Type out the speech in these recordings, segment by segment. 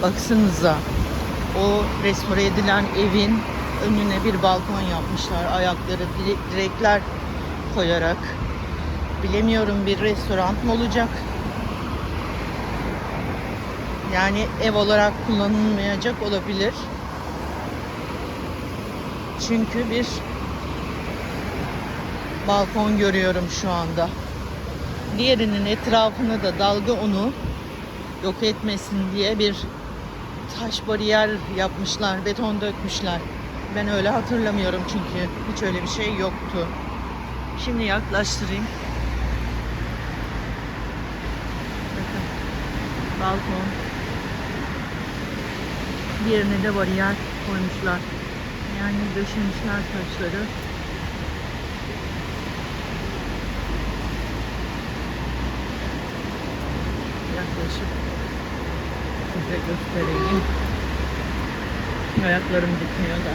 Baksanıza. O restore edilen evin önüne bir balkon yapmışlar. Ayakları dire- direkler koyarak. Bilemiyorum bir restoran mı olacak? Yani ev olarak kullanılmayacak olabilir. Çünkü bir balkon görüyorum şu anda. Diğerinin etrafını da dalga onu yok etmesin diye bir taş bariyer yapmışlar, beton dökmüşler. Ben öyle hatırlamıyorum çünkü hiç öyle bir şey yoktu. Şimdi yaklaştırayım. Bakın. Balkon. Diğerine de bariyer koymuşlar. Yani döşemişler taşları. Yaklaşık size göstereyim. Ayaklarım gitmiyor da.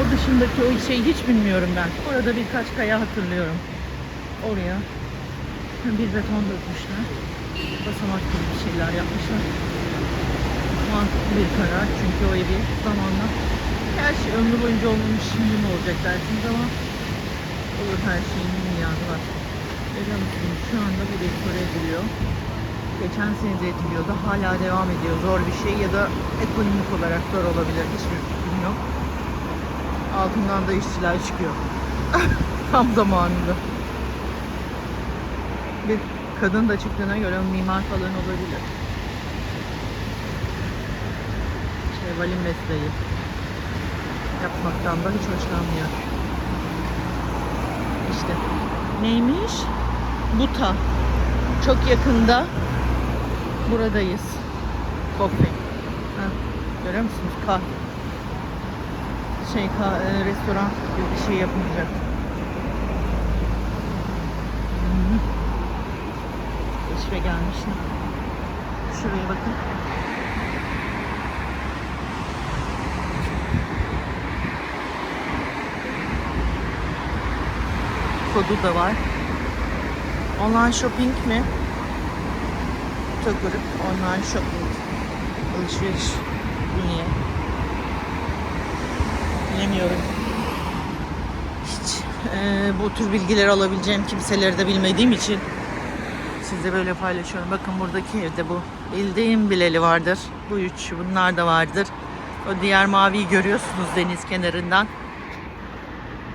O dışındaki o şeyi hiç bilmiyorum ben. Orada birkaç kaya hatırlıyorum. Oraya bir beton dökmüşler. Basamak gibi bir şeyler yapmışlar. Mantıklı bir karar çünkü o evi zamanla Gerçi ömrü boyunca olmamış şimdi mi olacak dersiniz ama olur her şeyin miyadı var. Musunuz? Şu anda bu restore ediliyor. Geçen sene de ediliyordu. Hala devam ediyor. Zor bir şey ya da ekonomik olarak zor olabilir. Hiçbir fikrim yok. Altından da işçiler çıkıyor. Tam zamanında. Bir kadın da çıktığına göre mimar falan olabilir. Şevval'in mesleği yapmaktan da hiç hoşlanmıyor. İşte neymiş? Buta. Çok yakında buradayız. Ha, görüyor musunuz? Kah şey ka e, restoran gibi bir şey yapılacak. Keşfe gelmişler. Şuraya bakın. kodu da var. Online shopping mi? Takırıp online shopping. Alışveriş. Niye? Bilemiyorum. Hiç eee, bu tür bilgileri alabileceğim kimseleri de bilmediğim için size böyle paylaşıyorum. Bakın buradaki evde bu. Bildiğim bileli vardır. Bu üç bunlar da vardır. O diğer maviyi görüyorsunuz deniz kenarından.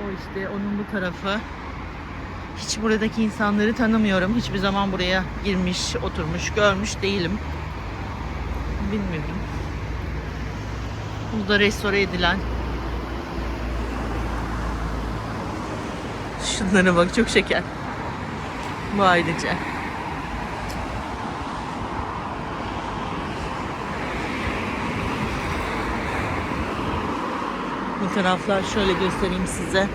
O işte onun bu tarafı. Hiç buradaki insanları tanımıyorum. Hiçbir zaman buraya girmiş, oturmuş, görmüş değilim. Bilmiyorum. Burada restore edilen. Şunlara bak çok şeker. Bu ayrıca. Taraflar şöyle göstereyim size.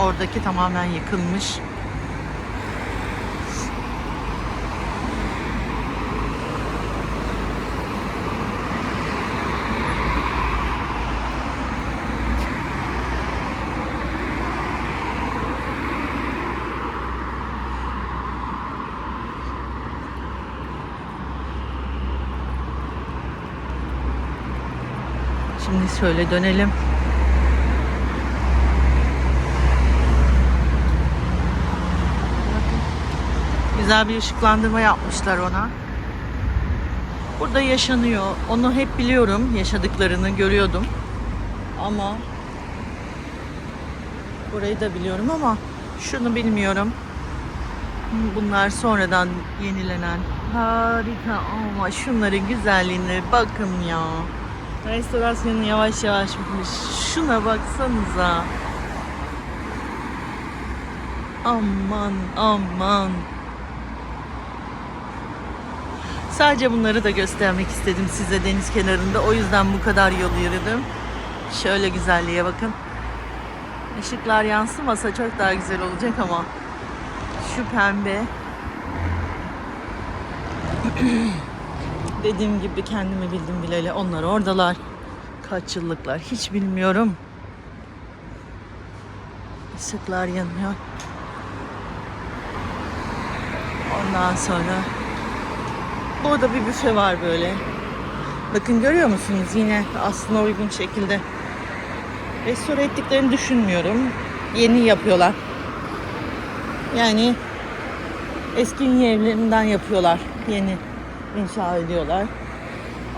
Oradaki tamamen yıkılmış. Şimdi şöyle dönelim. Güzel bir ışıklandırma yapmışlar ona. Burada yaşanıyor. Onu hep biliyorum. Yaşadıklarını görüyordum. Ama burayı da biliyorum ama şunu bilmiyorum. Bunlar sonradan yenilenen. Harika ama şunların güzelliğine bakın ya. Restorasyonu yavaş yavaş bitmiş. Şuna baksanıza. Aman aman. Sadece bunları da göstermek istedim size deniz kenarında. O yüzden bu kadar yol yürüdüm. Şöyle güzelliğe bakın. Işıklar yansımasa çok daha güzel olacak ama şu pembe dediğim gibi kendimi bildim bileli onlar oradalar. Kaç yıllıklar hiç bilmiyorum. Işıklar yanıyor. Ondan sonra burada bir büfe var böyle. Bakın görüyor musunuz yine aslına uygun şekilde. Restore ettiklerini düşünmüyorum. Yeni yapıyorlar. Yani eski evlerinden yapıyorlar. Yeni inşa ediyorlar.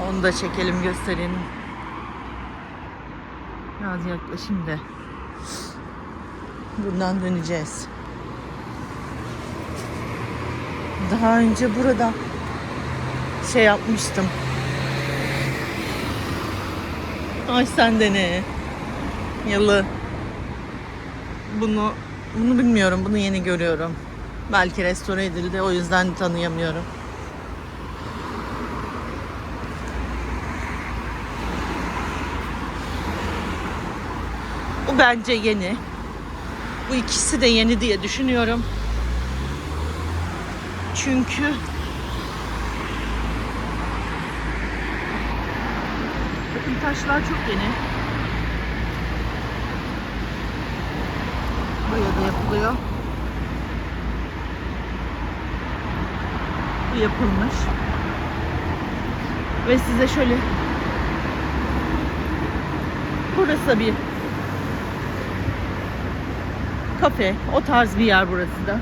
Onu da çekelim gösterelim. Biraz yaklaşayım da. Buradan döneceğiz. Daha önce burada şey yapmıştım. Ay sen de ne? Yalı. Bunu bunu bilmiyorum. Bunu yeni görüyorum. Belki restore edildi. O yüzden tanıyamıyorum. Bu bence yeni. Bu ikisi de yeni diye düşünüyorum. Çünkü bakın taşlar çok yeni. Buraya da yapılıyor. Bu yapılmış. Ve size şöyle Burası bir kafe. O tarz bir yer burası da.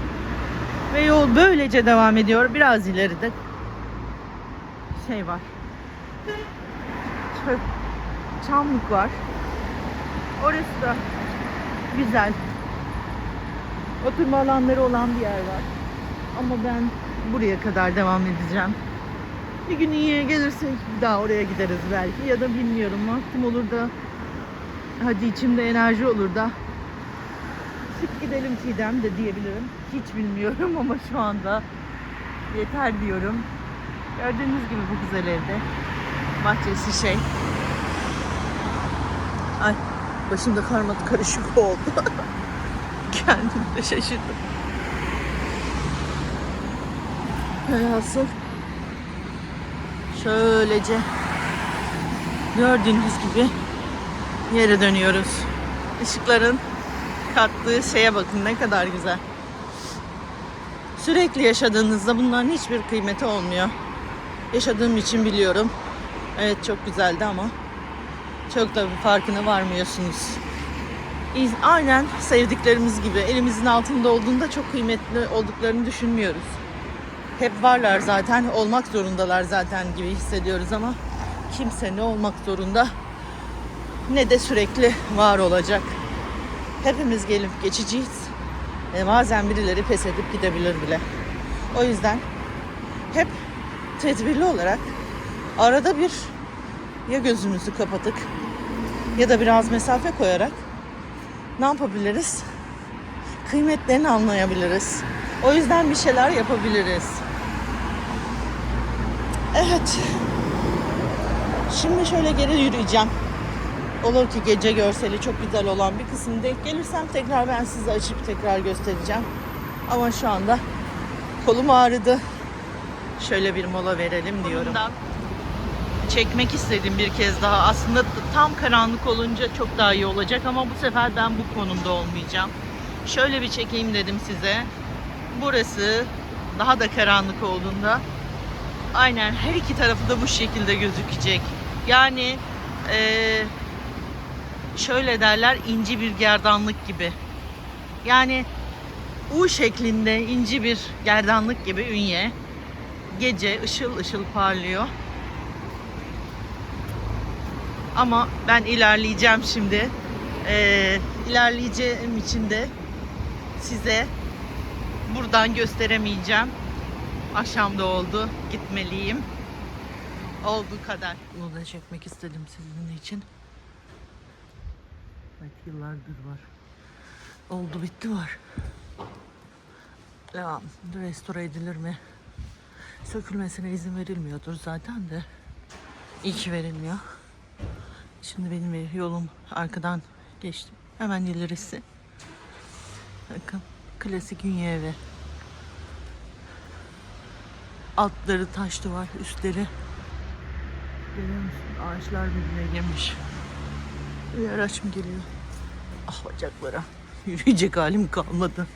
Ve yol böylece devam ediyor. Biraz ileride şey var. Çöp, çamlık var. Orası da güzel. Oturma alanları olan bir yer var. Ama ben buraya kadar devam edeceğim. Bir gün iyiye gelirsek bir daha oraya gideriz belki. Ya da bilmiyorum vaktim olur da hadi içimde enerji olur da Çık gidelim Çiğdem de diyebilirim. Hiç bilmiyorum ama şu anda yeter diyorum. Gördüğünüz gibi bu güzel evde. Bahçesi şey. Ay başımda karmadı karışık oldu. Kendim de şaşırdım. Velhasıl şöylece gördüğünüz gibi yere dönüyoruz. Işıkların kattığı şeye bakın ne kadar güzel. Sürekli yaşadığınızda bunların hiçbir kıymeti olmuyor. Yaşadığım için biliyorum. Evet çok güzeldi ama çok da farkına varmıyorsunuz. Aynen sevdiklerimiz gibi elimizin altında olduğunda çok kıymetli olduklarını düşünmüyoruz. Hep varlar zaten, olmak zorundalar zaten gibi hissediyoruz ama kimse ne olmak zorunda ne de sürekli var olacak. Hepimiz gelip geçiciyiz. E, bazen birileri pes edip gidebilir bile. O yüzden hep tedbirli olarak arada bir ya gözümüzü kapatık ya da biraz mesafe koyarak ne yapabiliriz? Kıymetlerini anlayabiliriz. O yüzden bir şeyler yapabiliriz. Evet. Şimdi şöyle geri yürüyeceğim. Olur ki gece görseli çok güzel olan bir kısım denk gelirsem tekrar ben size açıp tekrar göstereceğim. Ama şu anda kolum ağrıdı. Şöyle bir mola verelim diyorum. Çekmek istedim bir kez daha. Aslında tam karanlık olunca çok daha iyi olacak ama bu sefer ben bu konumda olmayacağım. Şöyle bir çekeyim dedim size. Burası daha da karanlık olduğunda aynen her iki tarafı da bu şekilde gözükecek. Yani eee şöyle derler inci bir gerdanlık gibi. Yani U şeklinde inci bir gerdanlık gibi ünye. Gece ışıl ışıl parlıyor. Ama ben ilerleyeceğim şimdi. Ee, ilerleyeceğim için de size buradan gösteremeyeceğim. Akşam da oldu. Gitmeliyim. Olduğu kadar. Bunu da çekmek istedim sizin için. Evet yıllardır var. Oldu bitti var. Ya restore edilir mi? Sökülmesine izin verilmiyordur zaten de. İyi ki verilmiyor. Şimdi benim yolum arkadan geçtim. Hemen ilerisi. Bakın klasik Ünye evi. Altları taş duvar, üstleri Görüyor musun? Ağaçlar birbirine girmiş. Bir araç mı geliyor? Ah bacaklara. Yürüyecek halim kalmadı.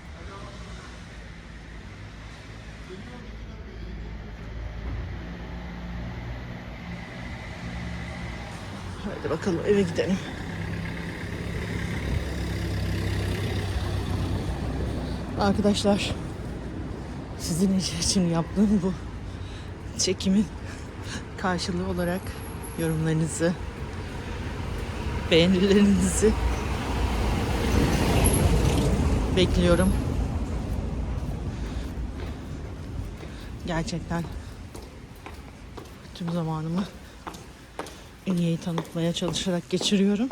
Hadi bakalım eve gidelim. Arkadaşlar sizin için yaptığım bu çekimin karşılığı olarak yorumlarınızı, beğenilerinizi bekliyorum. Gerçekten tüm zamanımı Ünye'yi tanıtmaya çalışarak geçiriyorum.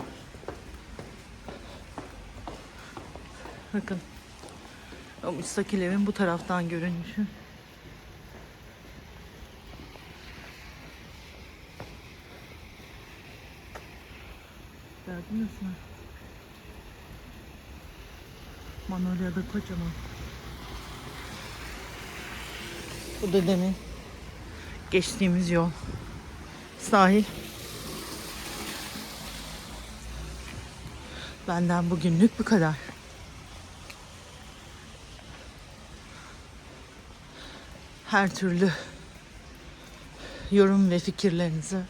Bakın. O müstakil evin bu taraftan görünüşü. Mü? Manolya da kocaman. Bu da demin geçtiğimiz yol. Sahil. Benden bugünlük bu kadar. Her türlü yorum ve fikirlerinize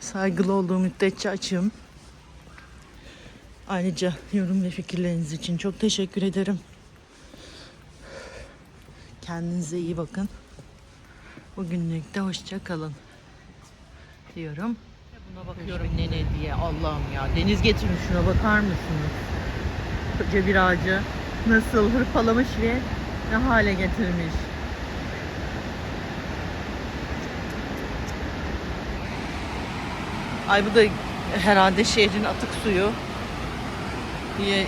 saygılı olduğum müddetçe açığım. Ayrıca yorum ve fikirleriniz için çok teşekkür ederim. Kendinize iyi bakın. Bugünlük de hoşça kalın diyorum. Buna bakıyorum ne diye Allah'ım ya. Deniz getirmiş şuna bakar mısınız? Koca bir ağacı nasıl hırpalamış ve ne hale getirmiş. Ay bu da herhalde şehrin atık suyu diye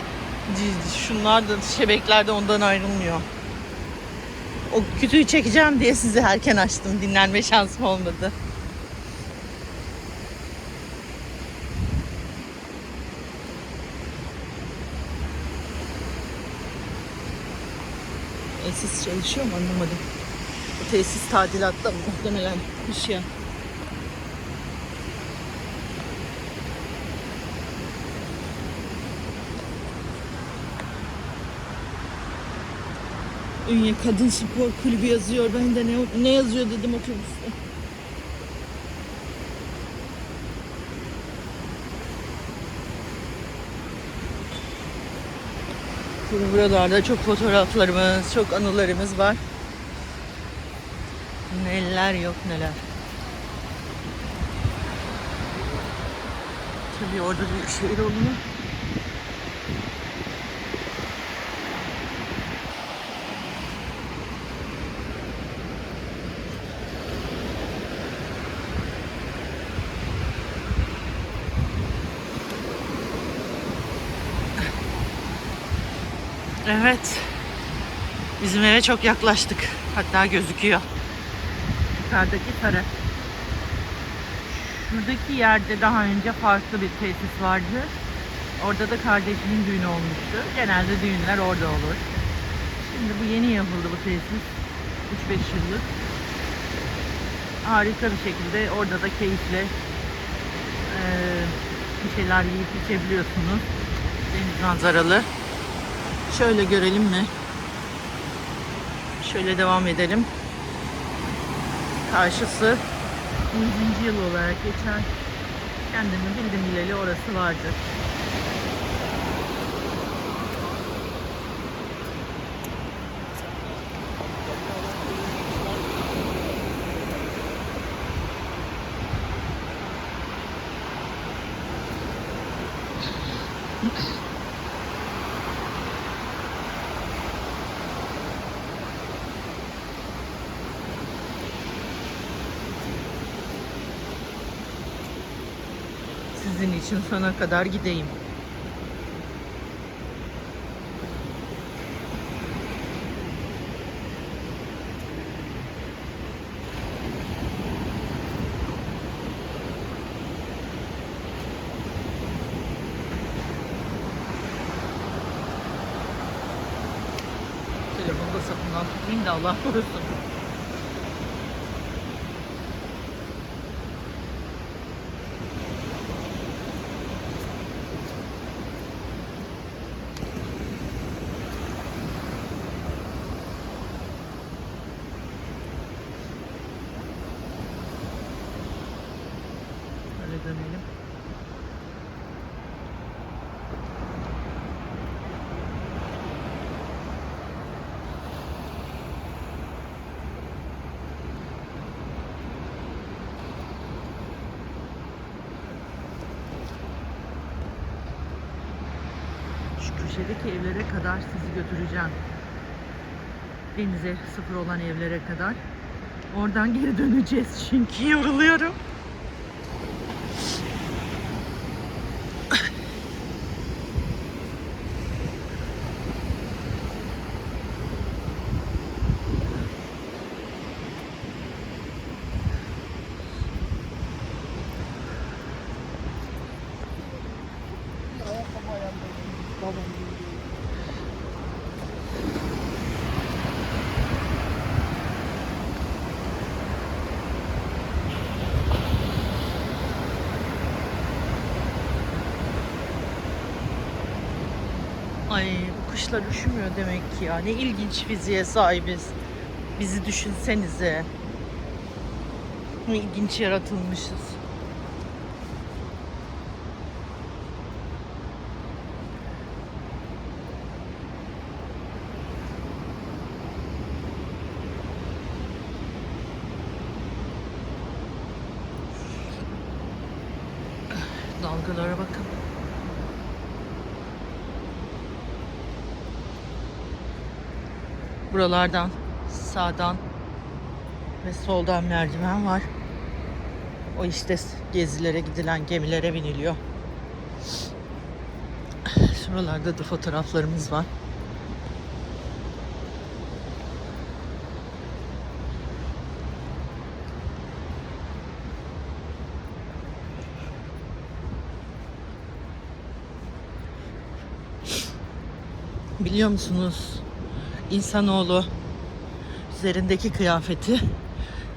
şunlar da şebekler de ondan ayrılmıyor. O kütüğü çekeceğim diye sizi erken açtım. Dinlenme şansım olmadı. Tesis çalışıyor mu anlamadım. Bu tesis tadilatta muhtemelen iş ya. Ünye Kadın Spor Kulübü yazıyor. Ben de ne, ne yazıyor dedim otobüste. Şimdi buralarda çok fotoğraflarımız, çok anılarımız var. Neler yok neler. Tabii orada büyük şehir oluyor. Evet. Bizim eve çok yaklaştık. Hatta gözüküyor. Yukarıdaki sarı. Şuradaki yerde daha önce farklı bir tesis vardı. Orada da kardeşimin düğünü olmuştu. Genelde düğünler orada olur. Şimdi bu yeni yapıldı bu tesis. 3-5 yıllık. Harika bir şekilde orada da keyifle bir şeyler yiyip içebiliyorsunuz. Deniz manzaralı. Şöyle görelim mi? Şöyle devam edelim. Karşısı 100. yıl olarak geçen kendimi bildim bileli orası vardır. sizin için sona kadar gideyim. Telefonu da sapından tutmayın da Allah korusun. Köşedeki evlere kadar sizi götüreceğim. Denize sıfır olan evlere kadar. Oradan geri döneceğiz çünkü yoruluyorum. Ay bu kuşlar üşümüyor demek ki ya. Ne ilginç fiziğe sahibiz. Bizi düşünsenize. Ne ilginç yaratılmışız. Dalgalara bakın. Buralardan sağdan ve soldan merdiven var. O işte gezilere gidilen gemilere biniliyor. Şuralarda da fotoğraflarımız var. Biliyor musunuz? İnsanoğlu üzerindeki kıyafeti,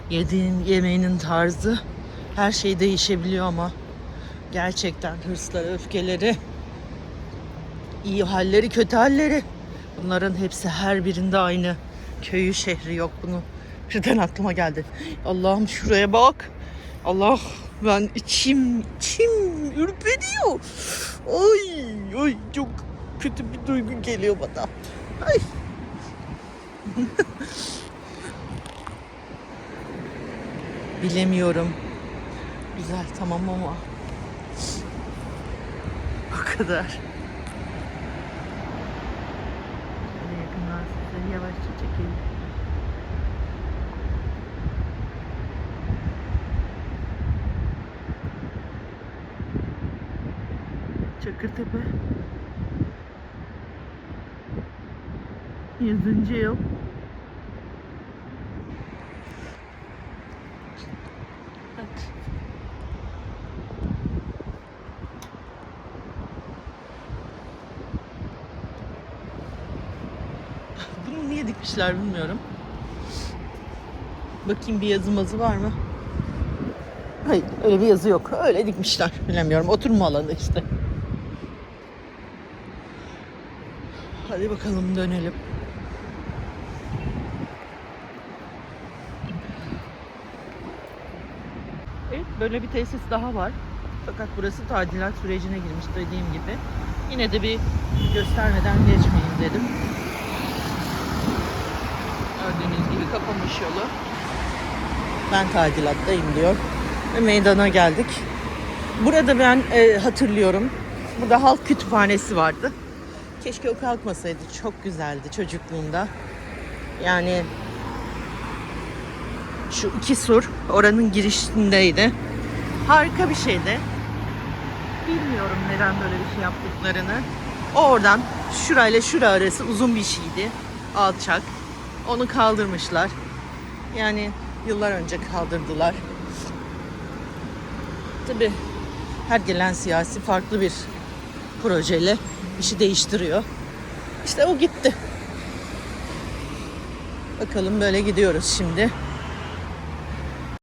yediğin yemeğinin tarzı her şey değişebiliyor ama gerçekten hırsları, öfkeleri, iyi halleri, kötü halleri bunların hepsi her birinde aynı. Köyü, şehri yok bunu. Birden aklıma geldi. Allah'ım şuraya bak. Allah ben içim içim ürperiyor. Ay ay çok kötü bir duygu geliyor bana. Ay. Bilemiyorum. Güzel tamam ama o kadar. Yavaşça çekeyim. Çakırtepe. Yüzüncü yıl. Bak. Dikmişler bilmiyorum. Bakayım bir yazı mazı var mı? Hayır öyle bir yazı yok. Öyle dikmişler. Bilemiyorum. Oturma alanı işte. Hadi bakalım dönelim. Evet böyle bir tesis daha var. Fakat burası tadilat sürecine girmiş dediğim gibi. Yine de bir göstermeden geçmeyeyim dedim. Gördüğünüz gibi kapamış yolu. Ben tadilattayım diyor. Ve meydana geldik. Burada ben e, hatırlıyorum. Burada halk kütüphanesi vardı. Keşke o kalkmasaydı. Çok güzeldi çocukluğumda. Yani şu iki sur oranın girişindeydi. Harika bir şeydi. Bilmiyorum neden böyle bir şey yaptıklarını. Oradan şurayla şura arası uzun bir şeydi. Alçak. Onu kaldırmışlar. Yani yıllar önce kaldırdılar. Tabi her gelen siyasi farklı bir projeyle işi değiştiriyor. İşte o gitti. Bakalım böyle gidiyoruz şimdi.